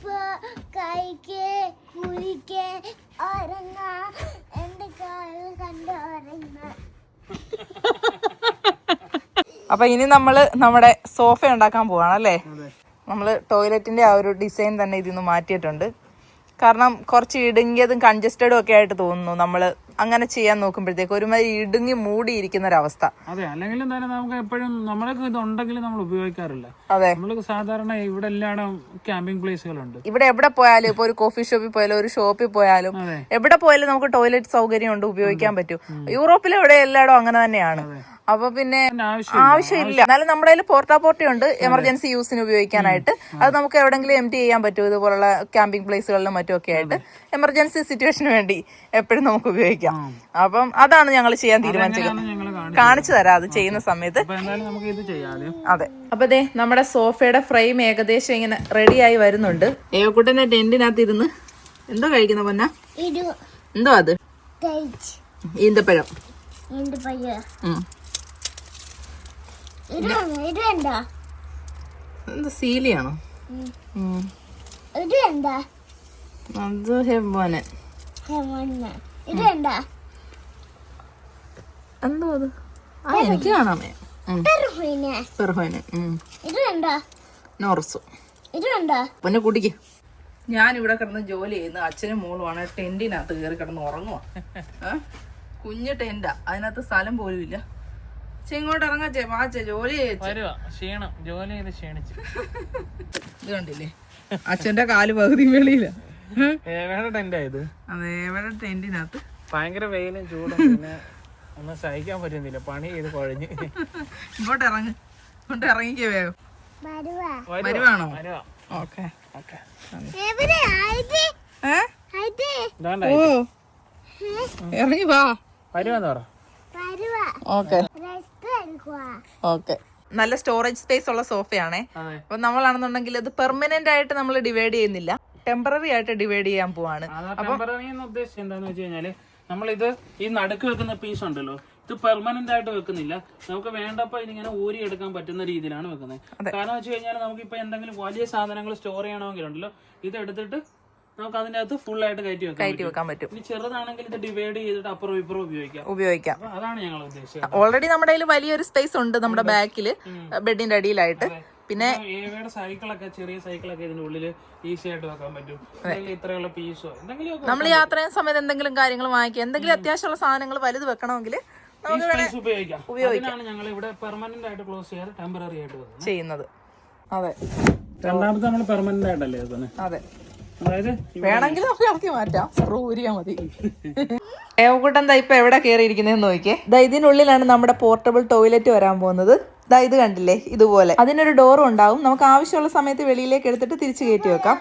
ഇപ്പൊ കഴിക്ക് കുളിക്ക് ഉറങ്ങ. എന്റെ കാൽ കണ്ട് ഉറങ്ങ അപ്പൊ ഇനി നമ്മൾ നമ്മുടെ സോഫ ഉണ്ടാക്കാൻ പോവാണ് അല്ലേ? അതെ. നമ്മൾ ടോയ്ലറ്റിന്റെ ആ ഒരു ഡിസൈൻ തന്നെ ഇതിന്ന് നിന്ന് മാറ്റിയിട്ടുണ്ട്. കാരണം കുറച്ച് ഇടുങ്ങിയതും കൺജസ്റ്റഡും ഒക്കെ ആയിട്ട് തോന്നുന്നു നമ്മൾ അങ്ങനെ ചെയ്യാൻ നോക്കുമ്പോഴത്തേക്ക് ഒരുമാതിരി ഇടുങ്ങി മൂടിയിരിക്കുന്ന ഒരവസ്ഥ അതെ അല്ലെങ്കിൽ തന്നെ നമുക്ക് എപ്പോഴും നമ്മളൊക്കെ ഇത് ഉണ്ടെങ്കിൽ നമ്മൾ ഉപയോഗിക്കാറില്ല. അതെ. നമ്മൾ സാധാരണ ഇവിടെ എല്ലായിടും ക്യാമ്പിംഗ് പ്ലേസുകളുണ്ട്. ഇവിടെ എവിടെ പോയാലും ഇപ്പൊ ഒരു കോഫി ഷോപ്പിൽ പോയാലും ഒരു ഷോപ്പിൽ പോയാലും എവിടെ പോയാലും നമുക്ക് ടോയ്ലറ്റ് സൗകര്യം ഉണ്ട് ഉപയോഗിക്കാൻ പറ്റും. യൂറോപ്പിലെ ഇവിടെ എല്ലായിടും അങ്ങനെ തന്നെയാണ്. അപ്പൊ പിന്നെ ആവശ്യമില്ല. എന്നാലും നമ്മുടെ കയ്യിൽ പോർട്ടാ പോർട്ടി ഉണ്ട് എമർജൻസി യൂസിന് ഉപയോഗിക്കാനായിട്ട്. അത് നമുക്ക് എവിടെങ്കിലും എം ടി ചെയ്യാൻ പറ്റും ഇതുപോലുള്ള ക്യാമ്പിംഗ് പ്ലേസുകളിലും മറ്റും ഒക്കെ ആയിട്ട് എമർജൻസി സിറ്റുവേഷന് വേണ്ടി എപ്പോഴും നമുക്ക് ഉപയോഗിക്കാം. അപ്പം അതാണ് ഞങ്ങൾ ചെയ്യാൻ തീരുമാനിച്ചത്. കാണിച്ചു തരാം അത് ചെയ്യുന്ന സമയത്ത്. ചെയ്യാം അതെ. അപ്പൊ അതെ നമ്മുടെ സോഫയുടെ ഫ്രെയിം ഏകദേശം ഇങ്ങനെ റെഡിയായി വരുന്നുണ്ട്. ഏവക്കുട്ടന്റെ ടെന്റിനകത്ത് ഇരുന്ന് എന്തോ കഴിക്കുന്ന പൊന്ന? എന്തോ അത്? ഈന്തപ്പഴം. സീലിയാണോ? അത് ഹെവോന് ഹെമന്ന ഇത് എന്താ എന്തോ അത്? ആ എനിക്ക് കാണാമേ. ഇത് നോർസു ഇത് എന്താ പിന്നെ കുടിക്ക്. ഞാൻ ഇവിടെ കിടന്ന് ജോലി ചെയ്യുന്ന. അച്ഛനും മോളുമാണ് ടെന്റിനകത്ത് കയറി കിടന്ന് ഉറങ്ങുക കുഞ്ഞ് ടെന്റാ. അതിനകത്ത് സ്ഥലം പോലും ഇല്ല. ഇങ്ങോട്ട് ഇറങ്ങാച്ചേ വാച്ചേ ജോലി ക്ഷീണം. ജോലി ചെയ്ത് ക്ഷീണിച്ചു. ഇത് കണ്ടില്ലേ? അച്ഛന്റെ കാൽ പകുതി വെളിയില്ല ടെന്റ് അതെ ടെന്റിനകത്ത് ഭയങ്കര വെയിലും ചൂടും പിന്നെ ഒന്നും സഹിക്കാൻ പറ്റുന്നില്ല. പണി ചെയ്ത് കുഴഞ്ഞ്. ഇങ്ങോട്ട് ഇറങ്ങ്. ഇങ്ങോട്ട് ഇറങ്ങിക്കേ വേഗം. വരുവാ. വരുവാണോ? ഓക്കെ. ഓക്കെ. ഇറങ്ങി വാ. വരുവാന്ന് പറ. ഓക്കെ. റെസ്റ്റ് എടുക്കുവാ ഓക്കെ. നല്ല സ്റ്റോറേജ് സ്പേസ് ഉള്ള സോഫയാണേ. അപ്പൊ നമ്മളാണെന്നുണ്ടെങ്കിൽ ഇത് പെർമനന്റ് ആയിട്ട് നമ്മൾ ഡിവൈഡ് ചെയ്യുന്നില്ല. ടെമ്പററി ആയിട്ട് ഡിവൈഡ് ചെയ്യാൻ പോവാണ്. ടെമ്പററി എന്ന് ഉദ്ദേശിച്ചത് എന്താന്ന് വെച്ച് കഴിഞ്ഞാൽ നമ്മളിത് ഈ നടുക്ക് വെക്കുന്ന പീസ് ഉണ്ടല്ലോ ഇത് പെർമനന്റ് ആയിട്ട് വെക്കുന്നില്ല. നമുക്ക് വേണ്ടപ്പോ ഇതിങ്ങനെ ഊരി എടുക്കാൻ പറ്റുന്ന രീതിയിലാണ് വെക്കുന്നത്. കാരണം വെച്ച് കഴിഞ്ഞാൽ നമുക്ക് ഇപ്പൊ എന്തെങ്കിലും വലിയ സാധനങ്ങൾ സ്റ്റോർ ചെയ്യണമെങ്കിലുണ്ടല്ലോ ഇത് എടുത്തിട്ട് നമുക്ക് അതിന്റെ അകത്ത് ഫുൾ ആയിട്ട് കയറ്റി വെക്കാം കയറ്റി വെക്കാൻ പറ്റും. ഇനി ചെറുതാണെങ്കിൽ ഇത് ഡിവൈഡ് ചെയ്തിട്ട് അപ്പുറം ഇപ്പുറം ഉപയോഗിക്കാം. ഉപയോഗിക്കാം. അതാണ് ഞങ്ങൾ ഉദ്ദേശിച്ചത്. ഓൾറെഡി നമ്മുടെ കയ്യിൽ വലിയൊരു സ്പേസ് ഉണ്ട് നമ്മുടെ ബാക്കിൽ ബെഡിന്റെ അടിയിലായിട്ട്. പിന്നെ ഏവയുടെ സൈക്കിളൊക്കെ ചെറിയ സൈക്കിളൊക്കെ ഇതിന്റെ ഉള്ളിൽ ഈസി ആയിട്ട് വെക്കാൻ പറ്റും. ഇത്രയുള്ള പീസോ എന്തെങ്കിലും നമ്മൾ യാത്ര ചെയ്യുന്ന സമയത്ത് എന്തെങ്കിലും കാര്യങ്ങൾ വാങ്ങിക്കുക. എന്തെങ്കിലും അത്യാവശ്യമുള്ള സാധനങ്ങൾ വലുത് വെക്കണമെങ്കിൽ ഉപയോഗിക്കാം. അതിനാണ് ഞങ്ങൾ ഇവിടെ പെർമനന്റ് ആയിട്ട് ക്ലോസ് ചെയ്യാതെ ടെമ്പററി ആയിട്ട് വെക്കുന്നത് ചെയ്യുന്നത്. അതെ. രണ്ടാമത്തെ നമ്മൾ പെർമനന്റ് ആയിട്ടല്ലേ വെക്കുന്നത്? അതെ. അതായത് വേണമെങ്കിൽ നമുക്ക് ഇറക്കി മാറ്റാം. സ്ക്രൂ ഊരിയാ മതി. ഏവക്കുട്ടൻ ദാ ഇപ്പൊ എവിടെ കയറിയിരിക്കുന്നതെന്ന് നോക്കിയേ. ദാ ഇതിനുള്ളിലാണ് നമ്മുടെ പോർട്ടബിൾ ടോയ്ലറ്റ് വരാൻ പോകുന്നത്. ദാ ഇത് കണ്ടില്ലേ? ഇതുപോലെ. അതിനൊരു ഡോറും ഉണ്ടാവും. നമുക്ക് ആവശ്യമുള്ള സമയത്ത് വെളിയിലേക്ക് എടുത്തിട്ട് തിരിച്ചു കയറ്റി വെക്കാം.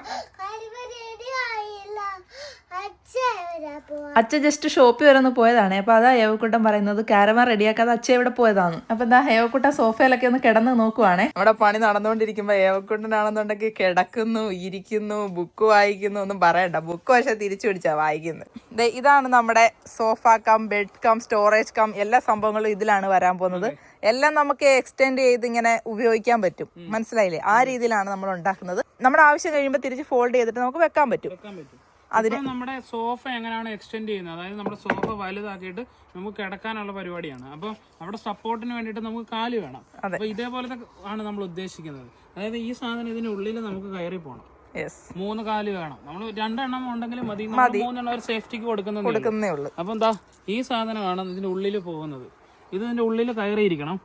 അച്ഛൻ ജസ്റ്റ് ഷോപ്പിൽ വരെ ഒന്ന് പോയതാണ്. അപ്പൊ അതാ ഏവക്കുട്ടൻ പറയുന്നത് കാരമാൻ റെഡിയാക്കാതെ അച്ഛൻ ഇവിടെ പോയതാണ് അപ്പൊ എന്താ ഏവക്കുട്ടൻ സോഫയിലൊക്കെ ഒന്ന് കിടന്ന് നോക്കുവാണേ. നമ്മുടെ പണി നടന്നുകൊണ്ടിരിക്കുമ്പോ ഏവക്കുട്ടനാണെന്നുണ്ടെങ്കിൽ കിടക്കുന്നു ഇരിക്കുന്നു ബുക്ക് വായിക്കുന്നു ഒന്നും പറയണ്ട. ബുക്ക് പക്ഷെ തിരിച്ചു പിടിച്ചാ വായിക്കുന്നത് ദേ ഇതാണ് നമ്മുടെ sofa cum bed cum storage cum എല്ലാ സംഭവങ്ങളും ഇതിലാണ് വരാൻ പോകുന്നത്. എല്ലാം നമുക്ക് എക്സ്റ്റെൻഡ് ചെയ്ത് ഇങ്ങനെ ഉപയോഗിക്കാൻ പറ്റും. മനസ്സിലായില്ലേ? ആ രീതിയിലാണ് നമ്മൾ ഉണ്ടാക്കുന്നത്. നമ്മുടെ ആവശ്യം കഴിയുമ്പോൾ തിരിച്ച് ഫോൾഡ് ചെയ്തിട്ട് നമുക്ക് വെക്കാൻ പറ്റും. അതിന് നമ്മുടെ സോഫ എങ്ങനെയാണ് എക്സ്റ്റെൻഡ് ചെയ്യുന്നത്? അതായത് നമ്മുടെ സോഫ വലുതാക്കിയിട്ട് നമുക്ക് കിടക്കാനുള്ള പരിപാടിയാണ്. അപ്പോൾ അവിടെ സപ്പോർട്ടിന് വേണ്ടിയിട്ട് നമുക്ക് കാൽ വേണം. അപ്പോൾ ഇതേപോലത്തെ ആണ് നമ്മൾ ഉദ്ദേശിക്കുന്നത്. അതായത് ഈ സാധനം ഇതിന്റെ ഉള്ളിൽ നമുക്ക് കയറി പോകണം മൂന്ന് കാൽ വേണം. നമ്മൾ രണ്ടെണ്ണം ഉണ്ടെങ്കിൽ മതി. മൂന്നെണ്ണം ഒരു സേഫ്റ്റിക്ക് കൊടുക്കുന്നേ ഉള്ളൂ. അപ്പം എന്താ ഈ സാധനമാണ് ഇതിന്റെ ഉള്ളിൽ പോകുന്നത്. ഇത് ഇതിന്റെ ഉള്ളിൽ കയറിയിരിക്കണം.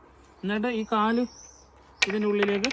എന്നിട്ട് ഈ കാൽ ഇതിന്റെ ഉള്ളിലേക്ക്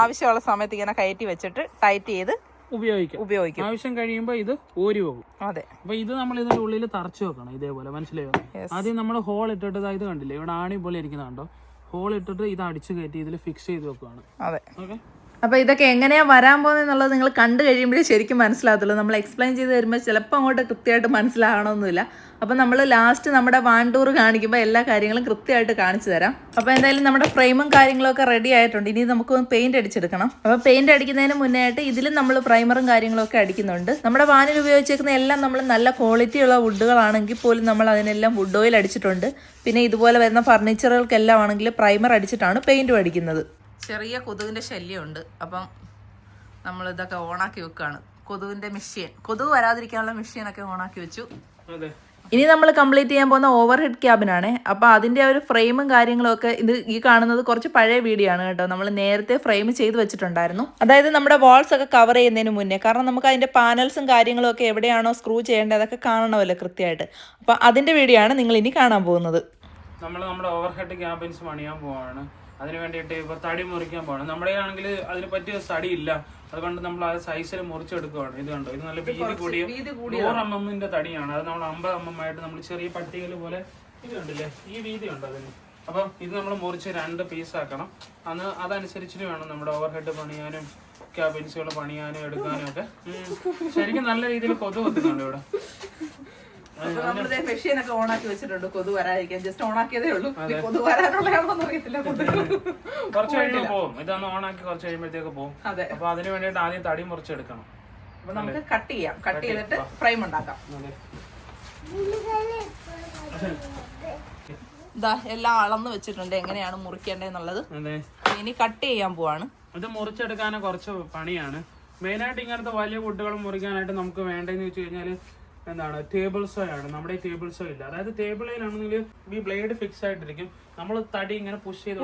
ആവശ്യമുള്ള സമയത്ത് ഇങ്ങനെ കയറ്റി വെച്ചിട്ട് ടൈറ്റ് ചെയ്ത് ഉപയോഗിക്കാം. ഉപയോഗിക്കും. ആവശ്യം കഴിയുമ്പോൾ ഇത് ഊരി പോകും. അതെ. അപ്പൊ ഇത് നമ്മൾ ഇതിന്റെ ഉള്ളിൽ തറച്ചു വെക്കണം ഇതേപോലെ. മനസ്സിലായോ? ആദ്യം നമ്മൾ ഹോൾ ഇട്ടിട്ട് ഇത് കണ്ടില്ലേ? ഇവിടെ ആണി പോലെ ഇരിക്കുന്ന കണ്ടോ ഹോൾ ഇട്ടിട്ട് ഇത് അടിച്ചു കയറ്റി ഇതിൽ ഫിക്സ് ചെയ്ത് വെക്കുവാണ്. അതെ. ഓക്കെ അപ്പൊ ഇതൊക്കെ എങ്ങനെയാണ് വരാൻ പോകുന്നത് നിങ്ങൾ കണ്ടു കഴിയുമ്പോഴേ ശരിക്കും മനസ്സിലാകത്തുള്ളൂ. നമ്മൾ എക്സ്പ്ലെയിൻ ചെയ്ത് തരുമ്പോൾ ചിലപ്പോൾ അങ്ങോട്ട് കൃത്യമായിട്ട് മനസ്സിലാകണമെന്നില്ല അപ്പോൾ നമ്മൾ ലാസ്റ്റ് നമ്മുടെ വാൻ ടൂർ കാണിക്കുമ്പോൾ എല്ലാ കാര്യങ്ങളും കൃത്യമായിട്ട് കാണിച്ചു തരാം. അപ്പോൾ എന്തായാലും നമ്മുടെ ഫ്രെയിമും കാര്യങ്ങളൊക്കെ റെഡി ആയിട്ടുണ്ട്. ഇനി നമുക്ക് പെയിന്റ് അടിച്ചെടുക്കണം. അപ്പോൾ പെയിന്റ് അടിക്കുന്നതിന് മുന്നേ ആയിട്ട് ഇതിലും നമ്മൾ പ്രൈമറും കാര്യങ്ങളൊക്കെ അടിക്കുന്നുണ്ട്. നമ്മുടെ വാനിൽ ഉപയോഗിച്ചേക്കുന്ന എല്ലാം നമ്മൾ നല്ല ക്വാളിറ്റിയുള്ള വുഡുകളാണെങ്കിൽ പോലും നമ്മൾ അതിനെല്ലാം വുഡ് ഓയിൽ അടിച്ചിട്ടുണ്ട്. പിന്നെ ഇതുപോലെ വരുന്ന ഫർണിച്ചറുകൾക്കെല്ലാം ആണെങ്കിൽ പ്രൈമർ അടിച്ചിട്ടാണ് പെയിന്റും അടിക്കുന്നത്. ചെറിയ കൊതുകിന്റെ ശല്യമുണ്ട്. അപ്പം നമ്മൾ ഇതൊക്കെ ഓണാക്കി വെക്കുകയാണ് കൊതുവിന്റെ മെഷീൻ കൊതുക് വരാതിരിക്കാനുള്ള മെഷീനൊക്കെ ഓണാക്കി വെച്ചു. അതെ. ഇനി നമ്മൾ കംപ്ലീറ്റ് ചെയ്യാൻ പോകുന്ന ഓവർ ഹെഡ് ക്യാബിനാണ് അപ്പോൾ അതിന്റെ ഒരു ഫ്രെയിമും കാര്യങ്ങളും ഒക്കെ ഇത് ഈ കാണുന്നത് കുറച്ച് പഴയ വീഡിയോ ആണ് കേട്ടോ. നമ്മൾ നേരത്തെ ഫ്രെയിം ചെയ്ത് വെച്ചിട്ടുണ്ടായിരുന്നു. അതായത് നമ്മുടെ വാൾസ് ഒക്കെ കവർ ചെയ്യുന്നതിന് മുന്നേ. കാരണം നമുക്ക് അതിന്റെ പാനൽസും കാര്യങ്ങളും ഒക്കെ എവിടെയാണോ സ്ക്രൂ ചെയ്യേണ്ടത് അതൊക്കെ കാണണമല്ലോ കൃത്യമായിട്ട്. അപ്പോൾ അതിന്റെ വീഡിയോ ആണ് നിങ്ങൾ ഇനി കാണാൻ പോകുന്നത്. നമ്മൾ നമ്മുടെ ഓവർ ഹെഡ് ക്യാബിൻസ് പണിയാൻ പോവാണ്. അതിന് വേണ്ടിയിട്ട് ഇപ്പോൾ തടി മുറിക്കാൻ പോകണം. നമ്മുടെ ആണെങ്കിൽ അതിന് പറ്റിയ തടി ഇല്ല അതുകൊണ്ട് നമ്മൾ ആ സൈസിൽ മുറിച്ചെടുക്കുകയാണ്. ഇത് കണ്ടോ? ഇത് നല്ല വീതി കൂടിയ നൂറ് എം എമ്മിന്റെ തടിയാണ്. അത് നമ്മൾ അമ്പത് എം എം ആയിട്ട് നമ്മൾ ചെറിയ പട്ടികയിൽ പോലെ ഇത് കണ്ടില്ലേ? ഈ വീതി ഉണ്ട് അതിന്. അപ്പം ഇത് നമ്മൾ മുറിച്ച് രണ്ട് പീസ് ആക്കണം. അന്ന് അതനുസരിച്ചിട്ട് വേണം നമ്മുടെ ഓവർ ഹെഡ് പണിയാനും ക്യാബിൻസുകൾ പണിയാനും എടുക്കാനും ഒക്കെ. ശരിക്കും നല്ല രീതിയിൽ കൊതു കൊത്തുന്നുണ്ട് ഇവിടെ. നമ്മളിതേ മെഷീനൊക്കെ ഓണാക്കി വെച്ചിട്ടുണ്ട്. കൊതു വരാതിരിക്കാൻ. ജസ്റ്റ് ഓണാക്കിയതേ ഉള്ളൂ. കൊതു വരാനുള്ളതാണോ അറിയത്തില്ല. കുറച്ച് കഴിയുമ്പോൾ പോകും ഇതൊന്ന് ഓണാക്കി കുറച്ച് കഴിയുമ്പോഴത്തേക്ക് പോകും അതെ. അപ്പൊ അതിന് വേണ്ടിയിട്ട് ആദ്യം തടി മുറിച്ചെടുക്കണം. അപ്പൊ നമുക്ക് കട്ട് ചെയ്യാം. കട്ട് ചെയ്തിട്ട് ഫ്രെയിം ഉണ്ടാക്കാം. ഇതാ എല്ലാം അളന്ന് വെച്ചിട്ടുണ്ട്. എങ്ങനെയാണ് മുറിക്കേണ്ടതെന്നുള്ളത്. ഇനി കട്ട് ചെയ്യാൻ പോവാണ്. ഇത് മുറിച്ചെടുക്കാൻ കുറച്ച് പണിയാണ്. മെയിനായിട്ട് ഇങ്ങനത്തെ വലിയ കുട്ടികൾ മുറിക്കാനായിട്ട് നമുക്ക് വേണ്ടെന്ന് വെച്ച് കഴിഞ്ഞാൽ എന്താണ് ടേബിൾ സോ ആണ് നമ്മുടെ ടേബിൾ സോ ഇല്ല അതായത് ടേബിൾ ടേബിളിലാണെങ്കിൽ ഈ ബ്ലേഡ് ഫിക്സ് ആയിട്ടിരിക്കും. നമ്മൾ തടി ഇങ്ങനെ പുഷ് ചെയ്ത്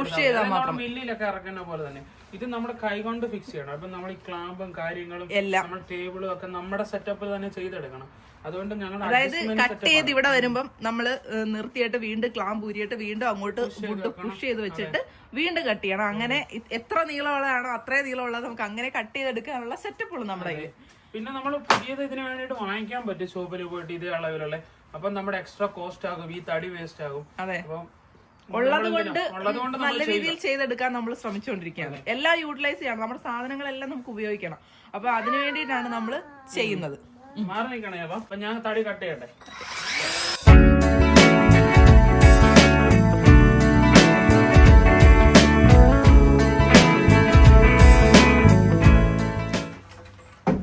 മില്ലിലൊക്കെ ഇറക്കുന്ന പോലെ തന്നെ. ഇത് നമ്മുടെ കൈ കൊണ്ട് ഫിക്സ് ചെയ്യണം. അപ്പൊ നമ്മൾ ഈ ക്ലാമ്പും കാര്യങ്ങളും നമ്മൾ നമ്മുടെ ടേബിളും ഒക്കെ നമ്മുടെ സെറ്റപ്പിൽ തന്നെ ചെയ്തെടുക്കണം. അതുകൊണ്ട് ഞങ്ങൾ അതായത് കട്ട് ചെയ്ത് ഇവിടെ വരുമ്പം നമ്മൾ നിർത്തിയിട്ട് വീണ്ടും ക്ലാമ്പ് ഊരിയിട്ട് വീണ്ടും അങ്ങോട്ട് പുഷ് ചെയ്ത് വെച്ചിട്ട് വീണ്ടും കട്ട് ചെയ്യണം. അങ്ങനെ എത്ര നീളമുള്ളതാണോ അത്രയും നീളമുള്ളത് നമുക്ക് അങ്ങനെ കട്ട് ചെയ്തെടുക്കാനുള്ള സെറ്റപ്പ് ഉള്ളു നമ്മുടെ കയ്യിൽ. പിന്നെ നമ്മൾ പുതിയത് ഇതിന് വേണ്ടിയിട്ട് വാങ്ങിക്കാൻ പറ്റും ഷോപ്പിൽ പോയിട്ട് ഇതേ അളവിലുള്ള. അപ്പം നമ്മുടെ എക്സ്ട്രാ കോസ്റ്റ് ആകും ഈ തടി വേസ്റ്റ് ആകും. അതെ. അപ്പം ഉള്ളത് കൊണ്ട് നല്ല രീതിയിൽ ചെയ്തെടുക്കാൻ നമ്മൾ ശ്രമിച്ചുകൊണ്ടിരിക്കുകയാണ്. എല്ലാം യൂട്ടിലൈസ് ചെയ്യണം. നമ്മുടെ സാധനങ്ങളെല്ലാം നമുക്ക് ഉപയോഗിക്കണം. അപ്പൊ അതിനു വേണ്ടിയിട്ടാണ് നമ്മൾ ചെയ്യുന്നത്. മാറി നിൽക്കണേ അപ്പൊ. ഞാൻ തടി കട്ട് ചെയ്യട്ടെ?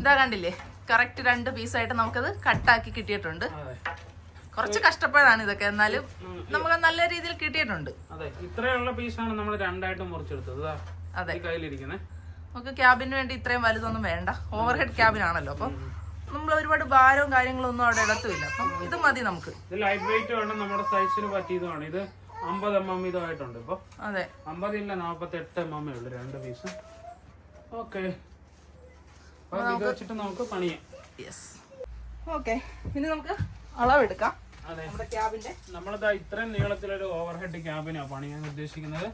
ഇതാ കണ്ടില്ലേ? കറക്റ്റ് രണ്ട് പീസായിട്ട് നമുക്കത് കട്ടാക്കി കിട്ടിയിട്ടുണ്ട്. കുറച്ച് കഷ്ടപ്പാടാണ് ഇതൊക്കെ. എന്നാലും നമുക്ക് നല്ല രീതിയിൽ കിട്ടിയിട്ടുണ്ട്. അതെ ഇത്രയുള്ള പീസാണ് നമ്മൾ രണ്ടായിട്ട് മുറിച്ചെടുത്തത്. അതെ. കയ്യിലിരിക്കുന്നത് നമുക്ക് ക്യാബിന് വേണ്ടി ഇത്രയും വലുതൊന്നും വേണ്ട. ഓവർ ഹെഡ് ക്യാബിനാണല്ലോ അപ്പം നമ്മൾ ഒരുപാട് ഭാരവും കാര്യങ്ങളും ഒന്നും അവിടെ ഇടത്തുമില്ല. അപ്പം ഇത് മതി നമുക്ക്. ഇത് ലൈറ്റ് വെയിറ്റ് ആണ് നമ്മുടെ സൈസിന് പറ്റിയതുമാണ് ഇത് അമ്പത് എം എം ഇതായിട്ടുണ്ട് ഇപ്പൊ. അതെ. അമ്പതില്ല നാപ്പത്തി എട്ട് എം എം ഉള്ളു രണ്ട് പീസ് ഓക്കെ വെച്ചിട്ട് നമുക്ക് പണിയാം. യെസ് ഓക്കെ ഇനി നമുക്ക് അളവെടുക്കാം. നമ്മളിതാ ഇത്രയും നീളത്തിലൊരു ഓവർ ഹെഡ് ക്യാബിനാണ് പണിയാൻ ഉദ്ദേശിക്കുന്നത്.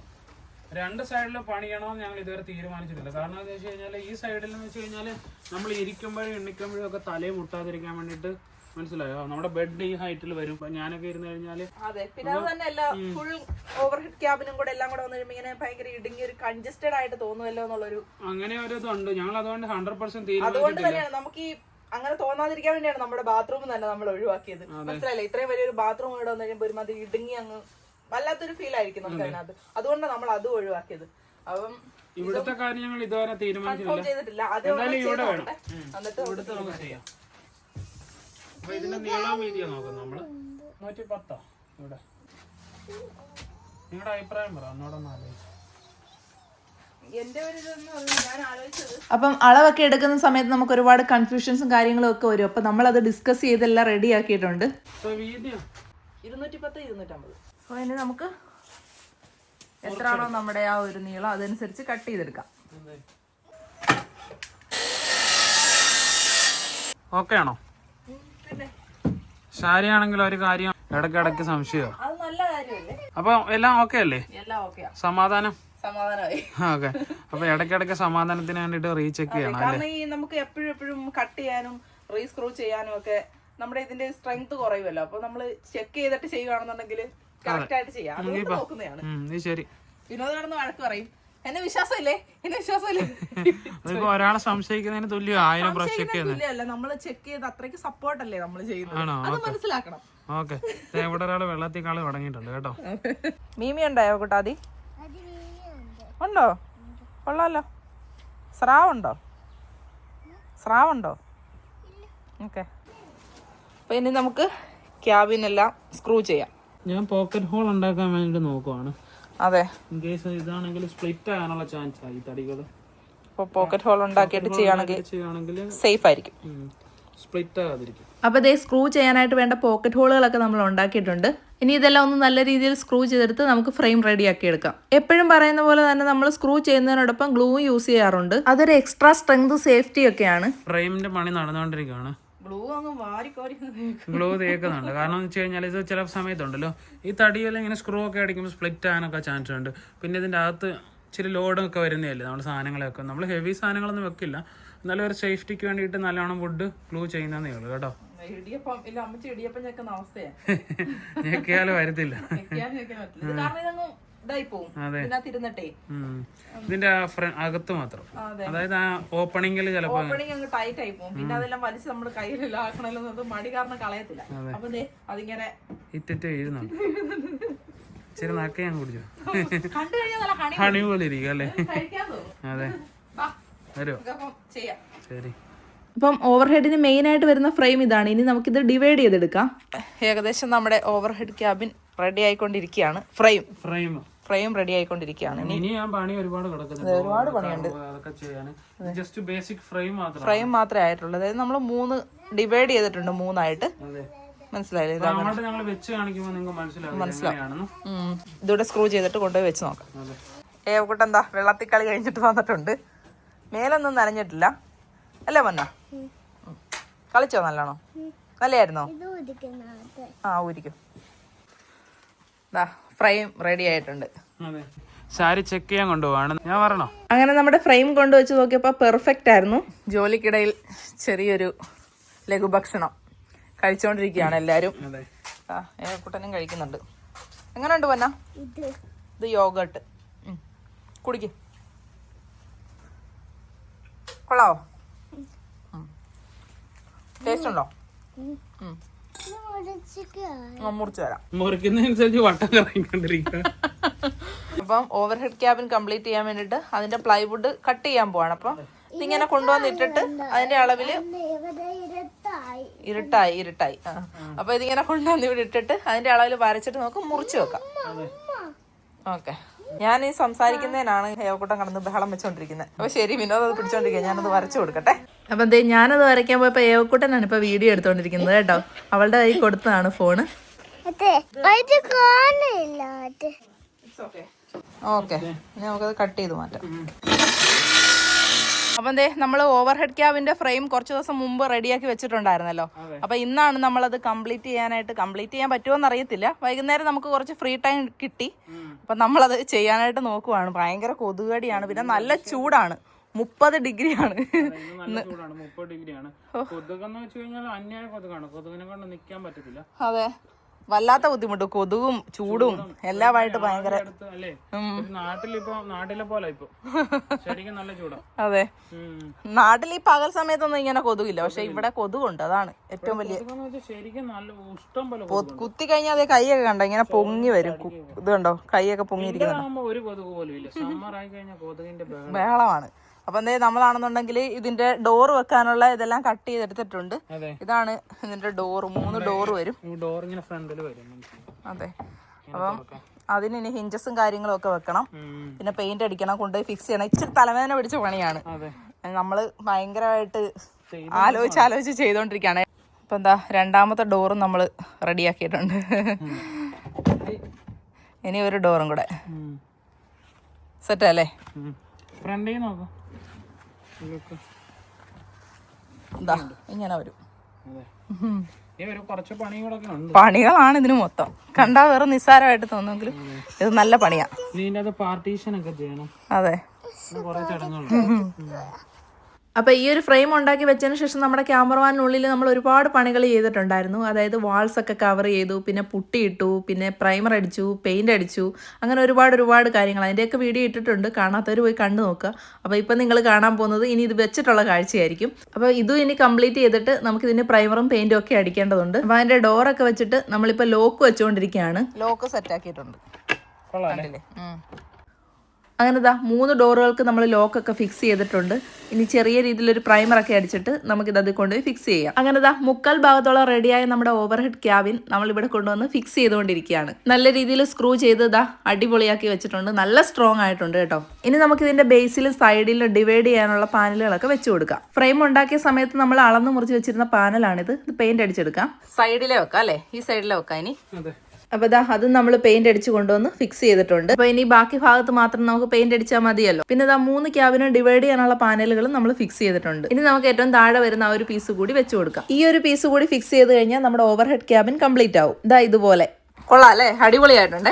രണ്ട് സൈഡിൽ പണിയണമെന്ന് ഞങ്ങൾ ഇതുവരെ തീരുമാനിച്ചിട്ടില്ല. കാരണം എന്താ വെച്ച് കഴിഞ്ഞാൽ ഈ സൈഡിൽ എന്ന് വെച്ച് കഴിഞ്ഞാൽ നമ്മൾ ഇരിക്കുമ്പോഴും എണ്ണിക്കുമ്പോഴും ഒക്കെ തലയും മുട്ടാതിരിക്കാൻ വേണ്ടിയിട്ട് മനസ്സിലായോ? നമ്മുടെ ബെഡ് ഈ ഹൈറ്റിൽ വരും. ഞാനൊക്കെ ഇരുന്ന് കഴിഞ്ഞാൽ അതെ പിന്നെ അത് തന്നെ അല്ല ഫുൾ ഓവർ ഹെഡ് ക്യാബിനും കൂടെ എല്ലാം കൂടെ വന്നു കഴിയുമ്പോൾ ഇങ്ങനെ ഭയങ്കര ഇടുങ്ങി ഒരു കൺജസ്റ്റഡ് ആയിട്ട് തോന്നുമല്ലോ എന്നുള്ളൊരു അങ്ങനെ ഒരു ഇതുണ്ട് ഞങ്ങൾ അതുകൊണ്ട് ഹൺഡ്രഡ് പെർസെന്റ് അതുകൊണ്ട് തന്നെയാണ് നമുക്ക് ഈ അങ്ങനെ തോന്നാതിരിക്കാൻ വേണ്ടിയാണ് നമ്മുടെ ബാത്റൂം തന്നെ നമ്മൾ ഒഴിവാക്കിയത്. മനസ്സിലായില്ലേ? ഇത്രയും വലിയൊരു ബാത്റൂം ഇവിടെ വന്നു കഴിയുമ്പോൾ ഒരുമാതിരി ഇടുങ്ങി അങ്ങ് വല്ലാത്തൊരു ഫീൽ ആയിരിക്കും നമുക്ക് അതിനകത്ത്. അതുകൊണ്ട് നമ്മൾ അത് ഒഴിവാക്കിയത്. അപ്പം ഇവിടുത്തെ കാര്യങ്ങൾ ഇതുവരെ തീരുമാനിച്ചിട്ടില്ല. എന്തായാലും ഇവിടെ വേണം. എന്നിട്ട് ഇവിടുത്തെ നമുക്ക് ചെയ്യാം. അപ്പൊ ഇതിന്റെ നീളം വീതിയാ നോക്കാം നമ്മൾ. നൂറ്റി പത്തോ ഇവിടെ. നിങ്ങളുടെ അഭിപ്രായം പറ ഒന്നോടെ ഒന്ന് ആലോചിച്ച്. എന്റെ ഒരു ഇതെന്ന് പറഞ്ഞാൽ ഞാൻ ആലോചിച്ചത്. അപ്പം അളവൊക്കെ എടുക്കുന്ന സമയത്ത് നമുക്ക് ഒരുപാട് കൺഫ്യൂഷൻസും കാര്യങ്ങളും ഒക്കെ വരും. നമ്മൾ അത് ഡിസ്കസ് ചെയ്തെല്ലാം റെഡി ആക്കിയിട്ടുണ്ട്. അപ്പോൾ ഇനി നമുക്ക് എത്രയാണോ നമ്മുടെ ആ ഒരു നീളം? അതനുസരിച്ച് കട്ട് ചെയ്തെടുക്കാം. ഓക്കെ ആണോ? ശാരി ആണെങ്കിൽ ഒരു കാര്യം ഇടയ്ക്ക് സംശയമാണ് അത് നല്ല കാര്യമല്ലേ? അപ്പൊ എല്ലാം ഓക്കെ അല്ലേ? എല്ലാം ഓക്കെയാ സമാധാനം? സമാധാനമായി. ഓക്കെ അപ്പൊ ഇടയ്ക്കിടയ്ക്ക് സമാധാനത്തിന് വേണ്ടിട്ട് റീചെക്ക് ചെയ്യണം കാരണം ഈ നമുക്ക് എപ്പോഴും എപ്പോഴും കട്ട് ചെയ്യാനും റീസ്ക്രൂ ചെയ്യാനും ഒക്കെ നമ്മുടെ ഇതിന്റെ സ്ട്രെങ്ത് കുറയുമല്ലോ. അപ്പൊ നമ്മൾ ചെക്ക് ചെയ്തിട്ട് ചെയ്യുകയാണെന്നുണ്ടെങ്കിൽ കറക്റ്റ് ആയിട്ട് ചെയ്യാം. അതുകൊണ്ട് നോക്കുന്നതാണ്. ഉം, ഇത് ശരി. വിനോദ് കടന്ന് വഴക്ക് പറയും. എന്നെ വിശ്വാസമില്ലേ? എന്നെ വിശ്വാസമില്ലേ? അതിപ്പോ ഒരാളെ സംശയിക്കുന്നതിന് തുല്യം ആയിരം പ്രാവശ്യം ചെക്ക് ചെയ്യുന്നത് ഇല്ലല്ല നമ്മൾ ചെക്ക് ചെയ്ത് അത്രയ്ക്ക് സപ്പോർട്ടല്ലേ നമ്മൾ ചെയ്യുന്നത്? ആണോ? അത് മനസ്സിലാക്കണം. ഓക്കെ. ഇവിടെ ഒരാൾ വെള്ളത്തിൽ കാൾ തുടങ്ങിയിട്ടുണ്ട് കേട്ടോ. മീമി ഉണ്ടായോ കൂട്ടാതി? ഉണ്ടോ? കൊള്ളാലോ. സ്രാവുണ്ടോ? സ്രാവുണ്ടോ? ഓക്കെ. അപ്പൊ ഇനി നമുക്ക് ക്യാബിനെല്ലാം സ്ക്രൂ ചെയ്യാം. ഞാൻ പോക്കറ്റ് ഹോൾ ഉണ്ടാക്കാൻ വേണ്ടിട്ട് നോക്കുവാണ്. അതെ. ഇതാണെങ്കിൽ സ്പ്ലിറ്റ് ആകാനുള്ള ചാൻസ് ആയി തടികൾ അപ്പോൾ പോക്കറ്റ് ഹോൾ ഉണ്ടാക്കിയിട്ട് ചെയ്യുകയാണെങ്കിൽ ചെയ്യുകയാണെങ്കിൽ സേഫ് ആയിരിക്കും. സ്പ്ലിറ്റ് ആകാതിരിക്കും. അപ്പോൾ ഇതേ സ്ക്രൂ ചെയ്യാനായിട്ട് വേണ്ട പോക്കറ്റ് ഹോളുകളൊക്കെ നമ്മൾ ഉണ്ടാക്കിയിട്ടുണ്ട്. ഇനി ഇതെല്ലാം ഒന്ന് നല്ല രീതിയിൽ സ്ക്രൂ ചെയ്തെടുത്ത് നമുക്ക് ഫ്രെയിം റെഡി ആക്കി എടുക്കാം. എപ്പോഴും പറയുന്ന പോലെ തന്നെ നമ്മൾ സ്ക്രൂ ചെയ്യുന്നതിനോടൊപ്പം ഗ്ലൂവും യൂസ് ചെയ്യാറുണ്ട്. അതൊരു എക്സ്ട്രാ സ്ട്രെങ്ത് സേഫ്റ്റി ഒക്കെയാണ്. ഫ്രെയിമിന്റെ പണി നടന്നുകൊണ്ടിരിക്കുകയാണ്. ഗ്ലൂ അങ്ങ് വാരിക്കോരി ഗ്ലൂ തേക്കുന്നുണ്ട്. കാരണം എന്ന് വെച്ച് കഴിഞ്ഞാൽ ഇത് ചില സമയത്തുണ്ടല്ലോ ഈ തടിയെല്ലാം ഇങ്ങനെ സ്ക്രൂ ഒക്കെ അടിക്കുമ്പോൾ സ്പ്ലിറ്റ് ആകാനൊക്കെ ചാൻസ് ഉണ്ട്. പിന്നെ ഇതിന്റെ അകത്ത് ഇച്ചിരി ലോഡൊക്കെ വരുന്നതല്ലേ നമ്മൾ സാധനങ്ങളൊക്കെ നമ്മൾ ഹെവി സാധനങ്ങളൊന്നും വെക്കില്ല. എന്നാലും ഒരു സേഫ്റ്റിക്ക് വേണ്ടിയിട്ട് നല്ലോണം വുഡ് ഗ്ലൂ ചെയ്യുന്നതേ ഉള്ളൂ കേട്ടോ. ഇടിയപ്പം ഇല്ല അമ്മച്ചി ഇടിയപ്പം ഞെക്കുന്ന അവസ്ഥയാ. ഞെക്കിയാലും വരത്തില്ല. കാരണം ഇതങ്ങ് ഇതായി അതെ. ഇതിനകത്ത് ഇരുന്നിട്ടേ ഇതിന്റെ അകത്ത് മാത്രം. അതായത് ആ ഓപ്പണിംഗിൽ ചിലപ്പോൾ ഓപ്പണിംഗ് അങ്ങ് ടൈറ്റ് ആയി പോകും പിന്നെ അതെല്ലാം വലിച്ച് നമ്മൾ കയ്യിലെല്ലാം ആക്കണല്ലോ മടി കാരണം കളയത്തില്ല. അപ്പൊ ദേ അതിങ്ങനെ ഇറ്റിറ്റ് വീഴുന്നുണ്ട് ഇച്ചിരി നക്ക ഞാൻ കുടിച്ചു. കണ്ടു കഴിഞ്ഞാൽ നല്ല ഹണി പോലെ ഇരിക്കും അല്ലേ? അതെ. വാ, വരുമോ നമുക്കപ്പം ചെയ്യാം. ശരി. അപ്പം ഓവർ ഹെഡിന് മെയിൻ ആയിട്ട് വരുന്ന ഫ്രെയിം ഇതാണ്. ഇനി നമുക്ക് ഇത് ഡിവൈഡ് ചെയ്തെടുക്കാം. ഏകദേശം നമ്മുടെ ഓവർ ഹെഡ് ക്യാബിൻ റെഡി ആയിക്കൊണ്ടിരിക്കുകയാണ്. ഫ്രെയിം ഫ്രെയിം ഫ്രെയിം റെഡി ആയിക്കൊണ്ടിരിക്കുകയാണ്. ഇനി ഞാൻ പണി ഒരുപാട് കിടക്കുന്നുണ്ട്. ഒരുപാട് പണിയുണ്ട്. ജസ്റ്റ് ബേസിക് ഫ്രെയിം മാത്രം ഫ്രെയിം മാത്രമേ ആയിട്ടുള്ളൂ. അതായത് നമ്മൾ മൂന്ന് ഡിവൈഡ് ചെയ്തിട്ടുണ്ട് മൂന്നായിട്ട്. മനസ്സിലായില്ലേ? മനസ്സിലാവും ഇതോടെ സ്ക്രൂ ചെയ്തിട്ട് കൊണ്ടുപോയി വെച്ച് നോക്കാം. ഏവക്കുട്ട എന്താ വെള്ളത്തിൽ കളി കഴിഞ്ഞിട്ട് വന്നിട്ടുണ്ട്. മേലൊന്നും നനഞ്ഞിട്ടില്ല. അല്ലേ മന്ന കളിച്ചോ നല്ലോണം? നല്ലയായിരുന്നോ ഉദിക്കുന്നത് ആ ഊരിക്കും. ദാ ഫ്രെയിം റെഡി ആയിട്ടുണ്ട്. അതെ. സാരി ചെക്ക് ചെയ്യാൻ കൊണ്ടുപോവാണ്. ഞാൻ പറഞ്ഞോ? അങ്ങനെ നമ്മുടെ ഫ്രെയിം കൊണ്ടുവച്ച് നോക്കിയപ്പോൾ പെർഫെക്റ്റ് ആയിരുന്നു. ജോലിക്കിടയിൽ ചെറിയൊരു ലഘുഭക്ഷണം കഴിച്ചുകൊണ്ടിരിക്കുകയാണ് എല്ലാവരും ആ ഏവക്കുട്ടനും കഴിക്കുന്നുണ്ട്. എങ്ങനെയുണ്ട് പൊന്ന? ഇത്. ഇത് യോഗട്ട്. കുടിക്ക്. കൊള്ളാവോ? ടേസ്റ്റ് ഉണ്ടോ ഉം. ഇത് മുറിച്ചിട്ടാണ് ആ, മുറിച്ച് തരാം. മുറിക്കുന്നതനുസരിച്ച് വട്ടം കറങ്ങിക്കൊണ്ടിരിക്കുക. അപ്പം ഓവർ ഹെഡ് ക്യാബിൻ കംപ്ലീറ്റ് ചെയ്യാൻ വേണ്ടിട്ട് അതിന്റെ പ്ലൈവുഡ് കട്ട് ചെയ്യാൻ പോവാണ്. അപ്പം ഇതിങ്ങനെ കൊണ്ടുവന്നിട്ടിട്ട് അതിന്റെ അളവിൽ ഇരുട്ടായി ഇരുട്ടായി. ഇരുട്ടായി ആ. അപ്പൊ ഇതിങ്ങനെ കൊണ്ടുവന്ന് ഇവിടെ ഇട്ടിട്ട് അതിന്റെ അളവിൽ വരച്ചിട്ട് നമുക്ക് മുറിച്ചു വെക്കാം. ഓക്കെ. ഞാൻ ഈ സംസാരിക്കുന്നതിനാണ് ഹേവക്കൂട്ടം കടന്ന് ബഹളം വെച്ചോണ്ടിരിക്കുന്നത് അപ്പൊ ശരി വിനോദ് അത് പിടിച്ചോണ്ടിരിക്കുക ഞാനത് വരച്ചു കൊടുക്കട്ടെ. അപ്പൊ ദേ ഞാനത് വരയ്ക്കാൻ പോയപ്പോ ഹേവക്കൂട്ടനാണ് ഇപ്പൊ വീഡിയോ എടുത്തോണ്ടിരിക്കുന്നത് കേട്ടോ. അവളുടെ കൈ കൊടുത്തതാണ് ഫോണ്. ഓക്കെ ഇനി നമുക്കത് കട്ട് ചെയ്ത് മാറ്റാം. അപ്പം ദേ നമ്മൾ ഓവർ ഹെഡ് ക്യാബിന്റെ ഫ്രെയിം കുറച്ച് ദിവസം മുമ്പ് റെഡിയാക്കി വെച്ചിട്ടുണ്ടായിരുന്നല്ലോ. അപ്പൊ ഇന്നാണ് നമ്മളത് കംപ്ലീറ്റ് ചെയ്യാനായിട്ട് കംപ്ലീറ്റ് ചെയ്യാൻ പറ്റുമോ അറിയത്തില്ല. വൈകുന്നേരം നമുക്ക് കുറച്ച് ഫ്രീ ടൈം കിട്ടി. അപ്പൊ നമ്മളത് ചെയ്യാനായിട്ട് നോക്കുവാണ്. ഭയങ്കര കൊതുകടിയാണ്. പിന്നെ നല്ല ചൂടാണ്. മുപ്പത് ഡിഗ്രിയാണ്. മുപ്പത് ഡിഗ്രിയാണ്. കൊതുകെന്ന് വെച്ച് കഴിഞ്ഞാൽ അന്യായ കൊതുകാണ്. കൊതുകിനെ കൊണ്ട് നിൽക്കാൻ പറ്റത്തില്ല. അതെ. വല്ലാത്ത ബുദ്ധിമുട്ട്. കൊതുകും ചൂടും എല്ലാമായിട്ട് ഭയങ്കര നാട്ടിലിപ്പോ നാട്ടിലെ പോലെ ഇപ്പൊ. ശരിക്കും നല്ല ചൂടാ. അതെ. നാട്ടിൽ ഈ പകൽ സമയത്തൊന്നും ഇങ്ങനെ കൊതുകില്ല. പക്ഷെ ഇവിടെ കൊതുകുണ്ട്. അതാണ് ഏറ്റവും വലിയ കുത്തി കഴിഞ്ഞാൽ അതേ കൈയൊക്കെ കണ്ടോ? ഇങ്ങനെ പൊങ്ങി വരും. ഇത് കണ്ടോ? കൈയൊക്കെ പൊങ്ങിയിരിക്കുന്നു ബഹളമാണ്. അപ്പൊ എന്തേ നമ്മളാണെന്നുണ്ടെങ്കിൽ ഇതിന്റെ ഡോർ വെക്കാനുള്ള ഇതെല്ലാം കട്ട് ചെയ്തെടുത്തിട്ടുണ്ട്. ഇതാണ് ഇതിന്റെ ഡോർ മൂന്ന് ഡോർ വരും. ഡോർ ഇങ്ങനെ ഫ്രണ്ടിൽ വരും അതെ. അപ്പം അതിന് ഇനി ഹിഞ്ചസും കാര്യങ്ങളും ഒക്കെ വെക്കണം. പിന്നെ പെയിന്റ് അടിക്കണം കൊണ്ടുപോയി ഫിക്സ് ചെയ്യണം. ഇച്ചിരി തലവേദന പിടിച്ച പണിയാണ്. നമ്മൾ ഭയങ്കരമായിട്ട് ആലോചിച്ച് ആലോചിച്ച് ചെയ്തോണ്ടിരിക്കുകയാണ്. അപ്പൊ എന്താ രണ്ടാമത്തെ ഡോറും നമ്മൾ റെഡിയാക്കിയിട്ടുണ്ട്. ഇനി ഒരു ഡോറും കൂടെ. സെറ്റ് അല്ലേ? ഫ്രണ്ടിൽ നോക്കാം. എന്താ ഇങ്ങനെ വരും. പണികളാണ് ഇതിന് മൊത്തം. കണ്ടാ വേറെ നിസ്സാരമായിട്ട് തോന്നുമെങ്കിലും ഇത് നല്ല പണിയാ. പാർട്ടീഷൻ ഒക്കെ ചെയ്യണം. അതെ. അപ്പോൾ ഈ ഒരു ഫ്രെയിം ഉണ്ടാക്കി വെച്ചതിന് ശേഷം നമ്മുടെ ക്യാമറമാനുള്ളിൽ നമ്മൾ ഒരുപാട് പണികൾ ചെയ്തിട്ടുണ്ടായിരുന്നു. അതായത് വാൾസ് ഒക്കെ കവർ ചെയ്തു പിന്നെ പുട്ടിയിട്ടു പിന്നെ പ്രൈമർ അടിച്ചു പെയിന്റ് അടിച്ചു അങ്ങനെ ഒരുപാട് ഒരുപാട് കാര്യങ്ങൾ. അതിന്റെയൊക്കെ വീഡിയോ ഇട്ടിട്ടുണ്ട്. കാണാത്തവർ പോയി കണ്ടു നോക്കുക. അപ്പോൾ ഇപ്പം നിങ്ങൾ കാണാൻ പോകുന്നത് ഇനി ഇത് വെച്ചിട്ടുള്ള കാഴ്ചയായിരിക്കും. അപ്പോൾ ഇതും ഇനി കംപ്ലീറ്റ് ചെയ്തിട്ട് നമുക്ക് ഇതിന് പ്രൈമറും പെയിന്റും ഒക്കെ അടിക്കേണ്ടതുണ്ട്. അപ്പോൾ അതിന്റെ ഡോറൊക്കെ വെച്ചിട്ട് നമ്മളിപ്പോൾ ലോക്ക് വെച്ചുകൊണ്ടിരിക്കുകയാണ് ലോക്ക് സെറ്റ് ആക്കിയിട്ടുണ്ട്. കണ്ടില്ലേ. അങ്ങനെ ഇതാ മൂന്ന് ഡോറുകൾക്ക് നമ്മൾ ലോക്കൊക്കെ ഫിക്സ് ചെയ്തിട്ടുണ്ട്. ഇനി ചെറിയ രീതിയിലൊരു പ്രൈമറൊക്കെ അടിച്ചിട്ട് നമുക്കിത് അത് കൊണ്ടുപോയി ഫിക്സ് ചെയ്യാം. അങ്ങനെ ഇതാ മുക്കൽ ഭാഗത്തോളം റെഡിയായ നമ്മുടെ ഓവർഹെഡ് ക്യാബിൻ നമ്മൾ ഇവിടെ കൊണ്ടുവന്ന് ഫിക്സ് ചെയ്തുകൊണ്ടിരിക്കുകയാണ്. നല്ല രീതിയിൽ സ്ക്രൂ ചെയ്ത് ഇതാ അടിപൊളിയാക്കി വെച്ചിട്ടുണ്ട്. നല്ല സ്ട്രോങ് ആയിട്ടുണ്ട് കേട്ടോ. ഇനി നമുക്ക് ഇതിന്റെ ബേസിലും സൈഡിലും ഡിവൈഡ് ചെയ്യാനുള്ള പാനലുകളൊക്കെ വെച്ച് കൊടുക്കാം. ഫ്രെയിം ഉണ്ടാക്കിയ സമയത്ത് നമ്മൾ അളന്ന് മുറിച്ച് വെച്ചിരുന്ന പാനലാണിത്. ഇത് പെയിന്റ് അടിച്ചെടുക്കാം. സൈഡിലെ വെക്കാം അല്ലേ? ഈ സൈഡിലെ വെക്കാം ഇനി. അതെ അപ്പൊ ദാ അത് നമ്മൾ പെയിന്റ് അടിച്ച് കൊണ്ടുവന്ന് ഫിക്സ് ചെയ്തിട്ടുണ്ട്. അപ്പൊ ഇനി ബാക്കി ഭാഗത്ത് മാത്രം നമുക്ക് പെയിന്റ് അടിച്ചാൽ മതിയല്ലോ. പിന്നെ ഇതാ മൂന്ന് ക്യാബിനും ഡിവൈഡ് ചെയ്യാനുള്ള പാനലുകളും നമ്മൾ ഫിക്സ് ചെയ്തിട്ടുണ്ട്. ഇനി നമുക്ക് ഏറ്റവും താഴെ വരുന്ന ആ ഒരു പീസ് കൂടി വെച്ച് കൊടുക്കാം. ഈ ഒരു പീസ് കൂടി ഫിക്സ് ചെയ്ത് കഴിഞ്ഞാൽ നമ്മുടെ ഓവർഹെഡ് ക്യാബിൻ കംപ്ലീറ്റ് ആവും. ഇതാ ഇതുപോലെ. കൊള്ളാം അല്ലേ? അടിപൊളിയായിട്ടുണ്ടേ.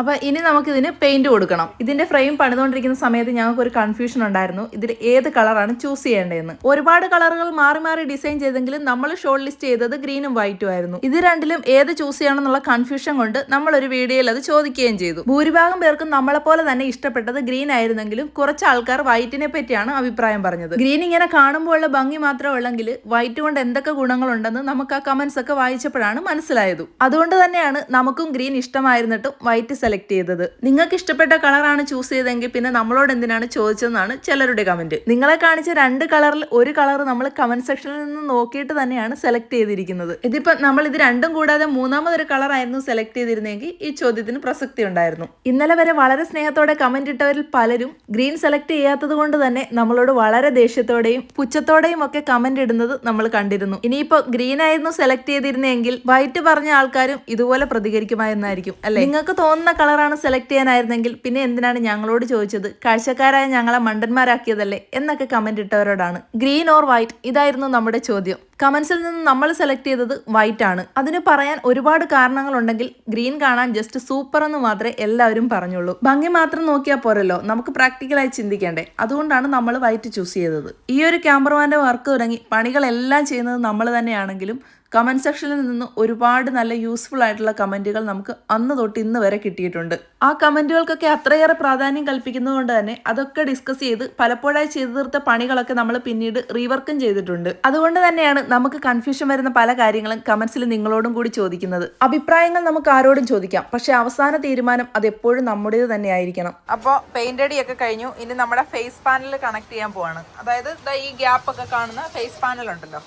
അപ്പൊ ഇനി നമുക്ക് ഇതിന് പെയിന്റ് കൊടുക്കണം. ഇതിന്റെ ഫ്രെയിം പണിതുകൊണ്ടിരിക്കുന്ന സമയത്ത് ഞങ്ങൾക്ക് ഒരു കൺഫ്യൂഷൻ ഉണ്ടായിരുന്നു. ഇതിൽ ഏത് കളറാണ് ചൂസ് ചെയ്യേണ്ടതെന്ന്. ഒരുപാട് കളറുകൾ മാറി മാറി ഡിസൈൻ ചെയ്തെങ്കിലും നമ്മൾ ഷോർട്ട് ലിസ്റ്റ് ചെയ്തത് ഗ്രീനും വൈറ്റും ആയിരുന്നു. ഇത് രണ്ടിലും ഏത് ചൂസ് ചെയ്യണമെന്നുള്ള കൺഫ്യൂഷൻ കൊണ്ട് നമ്മൾ ഒരു വീഡിയോയിൽ അത് ചോദിക്കുകയും ചെയ്തു. ഭൂരിഭാഗം പേർക്കും നമ്മളെ പോലെ തന്നെ ഇഷ്ടപ്പെട്ടത് ഗ്രീൻ ആയിരുന്നെങ്കിലും കുറച്ച് ആൾക്കാർ വൈറ്റിനെ പറ്റിയാണ് അഭിപ്രായം പറഞ്ഞത്. ഗ്രീൻ ഇങ്ങനെ കാണുമ്പോഴുള്ള ഭംഗി മാത്രമേ ഉള്ളെങ്കിൽ വൈറ്റ് കൊണ്ട് എന്തൊക്കെ ഗുണങ്ങളുണ്ടെന്ന് നമുക്ക് ആ കമന്റ്സ് ഒക്കെ വായിച്ചപ്പോഴാണ് മനസ്സിലായത്. അതുകൊണ്ട് തന്നെയാണ് നമുക്കും ഗ്രീൻ ഇഷ്ടമായിരുന്നിട്ടും വൈറ്റ് സെലക്ട് ചെയ്തത്. നിങ്ങൾക്ക് ഇഷ്ടപ്പെട്ട കളറാണ് ചൂസ് ചെയ്തതെങ്കിൽ പിന്നെ നമ്മളോട് എന്തിനാണ് ചോദിച്ചതെന്നാണ് ചിലരുടെ കമന്റ് നിങ്ങളെ കാണിച്ച രണ്ട് കളറിൽ ഒരു കളർ നമ്മൾ കമന്റ് സെക്ഷനിൽ നിന്ന് നോക്കിയിട്ട് തന്നെയാണ് സെലക്ട് ചെയ്തിരിക്കുന്നത്. ഇതിപ്പോ നമ്മൾ ഇത് രണ്ടും കൂടാതെ മൂന്നാമതൊരു കളറായിരുന്നു സെലക്ട് ചെയ്തിരുന്നെങ്കിൽ ഈ ചോദ്യത്തിന് പ്രസക്തി ഉണ്ടായിരുന്നു. ഇന്നലെ വരെ വളരെ സ്നേഹത്തോടെ കമന്റ് ഇട്ടവരിൽ പലരും ഗ്രീൻ സെലക്ട് ചെയ്യാത്തത് കൊണ്ട് തന്നെ നമ്മളോട് വളരെ ദേഷ്യത്തോടെയും പുച്ഛത്തോടെയും ഒക്കെ കമന്റ് ഇടുന്നത് നമ്മൾ കണ്ടിരുന്നു. ഇനിയിപ്പോ ഗ്രീൻ ആയിരുന്നു സെലക്ട് ചെയ്തിരുന്നെങ്കിൽ വൈറ്റ് പറഞ്ഞ ആൾക്കാരും ഇതുപോലെ പ്രതികരിക്കുമായിരുന്നായിരിക്കും അല്ലെ? നിങ്ങൾക്ക് തോന്നുന്ന കളറാണ് സെലക്ട് ചെയ്യാനായിരുന്നെങ്കിൽ പിന്നെ എന്തിനാണ് ഞങ്ങളോട് ചോദിച്ചത്? കാഴ്ചക്കാരായ ഞങ്ങളെ മണ്ടന്മാരാക്കിയതല്ലേ എന്നൊക്കെ കമന്റ് ഇട്ടവരോടാണ്. ഗ്രീൻ ഓർ വൈറ്റ് ഇതായിരുന്നു നമ്മുടെ ചോദ്യം. കമന്റ്സിൽ നിന്ന് നമ്മൾ സെലക്ട് ചെയ്തത് വൈറ്റ് ആണ്. അതിന് പറയാൻ ഒരുപാട് കാരണങ്ങളുണ്ടെങ്കിൽ ഗ്രീൻ കാണാൻ ജസ്റ്റ് സൂപ്പർ എന്ന് മാത്രമേ എല്ലാവരും പറഞ്ഞുള്ളൂ. ഭംഗി മാത്രം നോക്കിയാൽ പോരല്ലോ. നമുക്ക് പ്രാക്ടിക്കലായി ചിന്തിക്കേണ്ടേ. അതുകൊണ്ടാണ് നമ്മൾ വൈറ്റ് ചൂസ് ചെയ്തത്. ഈ ഒരു ക്യാമറമാന്റെ വർക്ക് തുടങ്ങി പണികളെല്ലാം ചെയ്യുന്നത് നമ്മൾ തന്നെയാണെങ്കിലും കമന്റ് സെക്ഷനിൽ നിന്ന് ഒരുപാട് നല്ല യൂസ്ഫുൾ ആയിട്ടുള്ള കമന്റുകൾ നമുക്ക് അന്ന് തൊട്ട് ഇന്ന് വരെ കിട്ടിയിട്ടുണ്ട്. ആ കമന്റുകൾക്കൊക്കെ അത്രയേറെ പ്രാധാന്യം കൽപ്പിക്കുന്നതുകൊണ്ട് തന്നെ അതൊക്കെ ഡിസ്കസ് ചെയ്ത് പലപ്പോഴായി ചെയ്തു തീർത്ത പണികളൊക്കെ നമ്മൾ പിന്നീട് റീവർക്കും ചെയ്തിട്ടുണ്ട്. അതുകൊണ്ട് തന്നെയാണ് നമുക്ക് കൺഫ്യൂഷൻ വരുന്ന പല കാര്യങ്ങളും കമൻസിൽ നിങ്ങളോടും കൂടി ചോദിക്കുന്നത്. അഭിപ്രായങ്ങൾ നമുക്ക് ആരോടും ചോദിക്കാം. പക്ഷെ അവസാന തീരുമാനം അത് എപ്പോഴും നമ്മുടേത് തന്നെ ആയിരിക്കണം അപ്പോൾ പെയിന്റ് അടിയൊക്കെ കഴിഞ്ഞു. ഇനി നമ്മുടെ ഫേസ് പാനൽ കണക്ട് ചെയ്യാൻ പോവാണ്. അതായത് ഈ ഗ്യാപ്പ് ഒക്കെ കാണുന്ന ഫേസ് പാനൽ ഉണ്ടല്ലോ.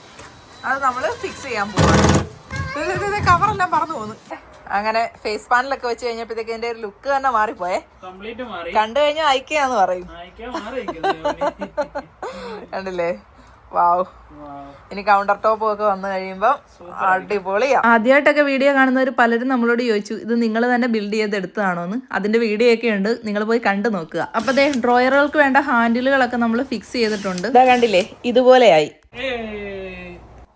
അത് നമ്മൾ ഫിക്സ് ചെയ്യാൻ പോവാണ്. കവറെല്ലാം പറഞ്ഞു പോകുന്നു അങ്ങനെ ഫേസ് പാനലൊക്കെ വെച്ച് കഴിഞ്ഞപ്പോഴത്തേക്ക് എന്റെ ഒരു ലുക്ക് തന്നെ മാറിപ്പോയെ. കംപ്ലീറ്റ് മാറി. കണ്ടു കഴിഞ്ഞാൽ അയക്കാന്ന് പറയും. കണ്ടില്ലേ? വാവ് ഇനി കൗണ്ടർ ടോപ്പ് ഒക്കെ വന്നു കഴിയുമ്പോൾ അടിപൊളിയാ. ആദ്യമായിട്ടൊക്കെ വീഡിയോ കാണുന്നവർ പലരും നമ്മളോട് ചോദിച്ചു ഇത് നിങ്ങൾ തന്നെ ബിൽഡ് ചെയ്ത് എടുത്തതാണോ എന്ന് അതിന്റെ വീഡിയോ ഒക്കെ ഉണ്ട്. നിങ്ങൾ പോയി കണ്ടു നോക്കുക. അപ്പൊ ദേ ഡ്രോയറുകൾക്ക് വേണ്ട ഹാൻഡിലുകളൊക്കെ നമ്മൾ ഫിക്സ് ചെയ്തിട്ടുണ്ട്. കണ്ടില്ലേ? ഇതുപോലെയായി.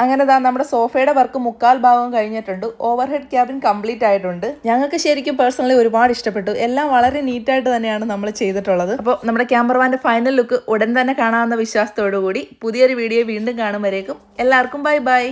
അങ്ങനെ ദാ നമ്മുടെ സോഫയുടെ വർക്ക് മുക്കാൽ ഭാഗം കഴിഞ്ഞിട്ടുണ്ട്. ഓവർ ഹെഡ് ക്യാബിൻ കംപ്ലീറ്റ് ആയിട്ടുണ്ട്. ഞങ്ങൾക്ക് ശരിക്കും പേഴ്സണലി ഒരുപാട് ഇഷ്ടപ്പെട്ടു. എല്ലാം വളരെ നീറ്റായിട്ട് തന്നെയാണ് നമ്മൾ ചെയ്തിട്ടുള്ളത്. അപ്പോൾ നമ്മുടെ ക്യാമറമാന്റെ ഫൈനൽ ലുക്ക് ഉടൻ തന്നെ കാണാമെന്ന വിശ്വാസത്തോടു കൂടി പുതിയൊരു വീഡിയോ വീണ്ടും കാണും വരേക്കും. എല്ലാവർക്കും ബൈ ബൈ